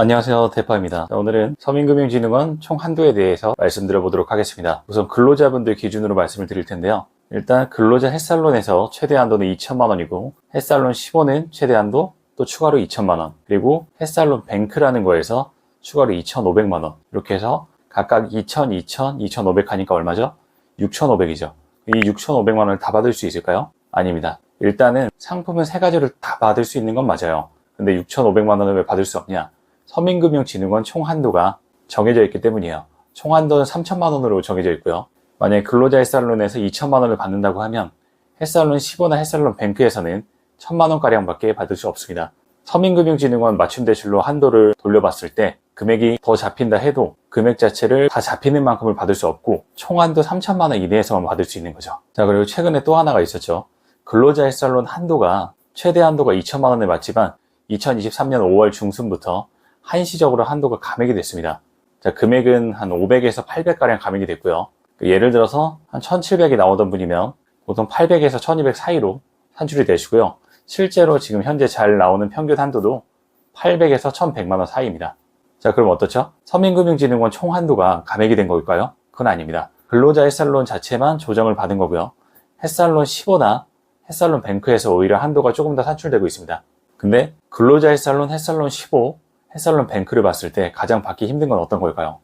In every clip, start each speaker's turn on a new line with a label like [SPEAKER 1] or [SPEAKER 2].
[SPEAKER 1] 안녕하세요. 대파입니다. 자, 오늘은 서민금융진흥원 총 한도에 대해서 말씀드려 보도록 하겠습니다. 우선 근로자분들 기준으로 말씀을 드릴 텐데요. 일단 근로자 햇살론에서 최대 한도는 2천만 원이고 햇살론 15는 최대 한도 또 추가로 2천만 원. 그리고 햇살론 뱅크라는 거에서 추가로 2,500만 원. 이렇게 해서 각각 2,000, 2,000, 2,500 하니까 얼마죠? 6,500이죠. 이 6,500만 원을 다 받을 수 있을까요? 아닙니다. 일단은 상품은 세 가지를 다 받을 수 있는 건 맞아요. 근데 6,500만 원을 왜 받을 수 없냐 서민금융진흥원 총 한도가 정해져 있기 때문이에요. 총 한도는 3천만 원으로 정해져 있고요. 만약에 근로자 햇살론에서 2천만 원을 받는다고 하면 햇살론 15나 햇살론 뱅크에서는 1천만 원가량밖에 받을 수 없습니다. 서민금융진흥원 맞춤대출로 한도를 돌려봤을 때 금액이 더 잡힌다 해도 금액 자체를 다 잡히는 만큼을 받을 수 없고 총 한도 3천만 원 이내에서만 받을 수 있는 거죠. 자 그리고 최근에 또 하나가 있었죠. 근로자 햇살론 한도가 최대 한도가 2천만 원을 맞지만 2023년 5월 중순부터 한시적으로 한도가 감액이 됐습니다. 자, 금액은 한 500에서 800가량 감액이 됐고요. 그 예를 들어서 한 1700이 나오던 분이면 보통 800에서 1200 사이로 산출이 되시고요. 실제로 지금 현재 잘 나오는 평균 한도도 800에서 1100만원 사이입니다. 자, 그럼 어떻죠? 서민금융진흥원 총 한도가 감액이 된 걸까요? 그건 아닙니다. 근로자 햇살론 자체만 조정을 받은 거고요. 햇살론 15나 햇살론 뱅크에서 오히려 한도가 조금 더 산출되고 있습니다. 근데 근로자 햇살론, 햇살론 15, 햇살론 뱅크를 봤을 때 가장 받기 힘든 건 어떤 걸까요?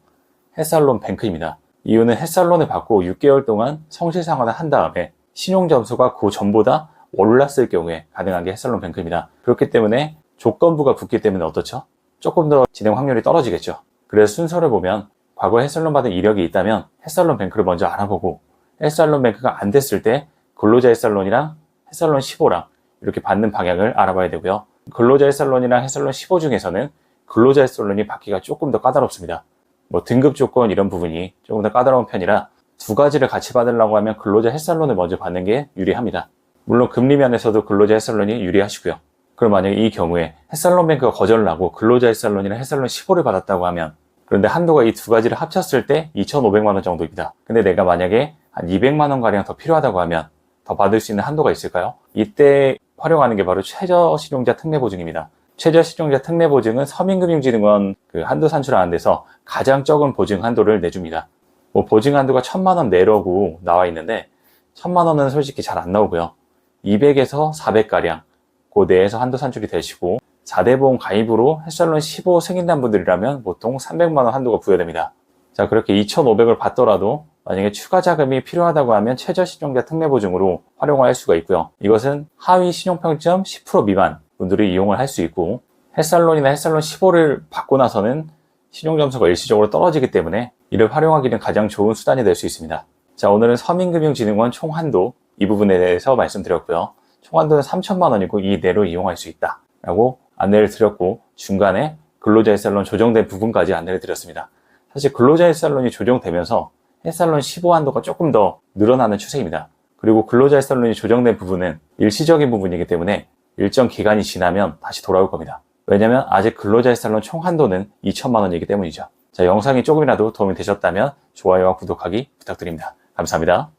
[SPEAKER 1] 햇살론 뱅크입니다. 이유는 햇살론을 받고 6개월 동안 성실상환을 한 다음에 신용점수가 그 전보다 올랐을 경우에 가능한 게 햇살론 뱅크입니다. 그렇기 때문에 조건부가 붙기 때문에 어떻죠? 조금 더 진행 확률이 떨어지겠죠. 그래서 순서를 보면 과거 햇살론 받은 이력이 있다면 햇살론 뱅크를 먼저 알아보고 햇살론 뱅크가 안 됐을 때 근로자 햇살론이랑 햇살론 15랑 이렇게 받는 방향을 알아봐야 되고요. 근로자 햇살론이랑 햇살론 15 중에서는 근로자 햇살론이 받기가 조금 더 까다롭습니다. 뭐 등급 조건 이런 부분이 조금 더 까다로운 편이라 두 가지를 같이 받으려고 하면 근로자 햇살론을 먼저 받는 게 유리합니다. 물론 금리 면에서도 근로자 햇살론이 유리하시고요. 그럼 만약에 이 경우에 햇살론 뱅크가 거절을 하고 근로자 햇살론이나 햇살론 15를 받았다고 하면 그런데 한도가 이 두 가지를 합쳤을 때 2,500만 원 정도입니다. 근데 내가 만약에 한 200만 원 가량 더 필요하다고 하면 더 받을 수 있는 한도가 있을까요? 이때 활용하는 게 바로 최저 실용자 특례 보증입니다. 최저 실용자 특례 보증은 서민금융진흥원 그 한도 산출하는 데서 가장 적은 보증 한도를 내줍니다. 뭐 보증 한도가 천만 원 내라고 나와 있는데 천만 원은 솔직히 잘 안 나오고요. 200에서 400가량 그 내에서 한도 산출이 되시고 4대 보험 가입으로 햇살론 15 승인단 분들이라면 보통 300만 원 한도가 부여됩니다. 자 그렇게 2,500을 받더라도 만약에 추가 자금이 필요하다고 하면 최저 실용자 특례 보증으로 활용할 수가 있고요. 이것은 하위 신용평점 10% 미만 분들이 이용을 할 수 있고 햇살론이나 햇살론 15를 받고 나서는 신용점수가 일시적으로 떨어지기 때문에 이를 활용하기는 가장 좋은 수단이 될 수 있습니다. 자 오늘은 서민금융진흥원 총한도 이 부분에 대해서 말씀드렸고요. 총한도는 3천만 원이고 이 내로 이용할 수 있다 라고 안내를 드렸고 중간에 근로자 햇살론 조정된 부분까지 안내를 드렸습니다. 사실 근로자 햇살론이 조정되면서 햇살론 15 한도가 조금 더 늘어나는 추세입니다. 그리고 근로자 햇살론이 조정된 부분은 일시적인 부분이기 때문에 일정 기간이 지나면 다시 돌아올 겁니다. 왜냐면 아직 근로자 햇살론 총 한도는 2천만 원이기 때문이죠. 자, 영상이 조금이라도 도움이 되셨다면 좋아요와 구독하기 부탁드립니다. 감사합니다.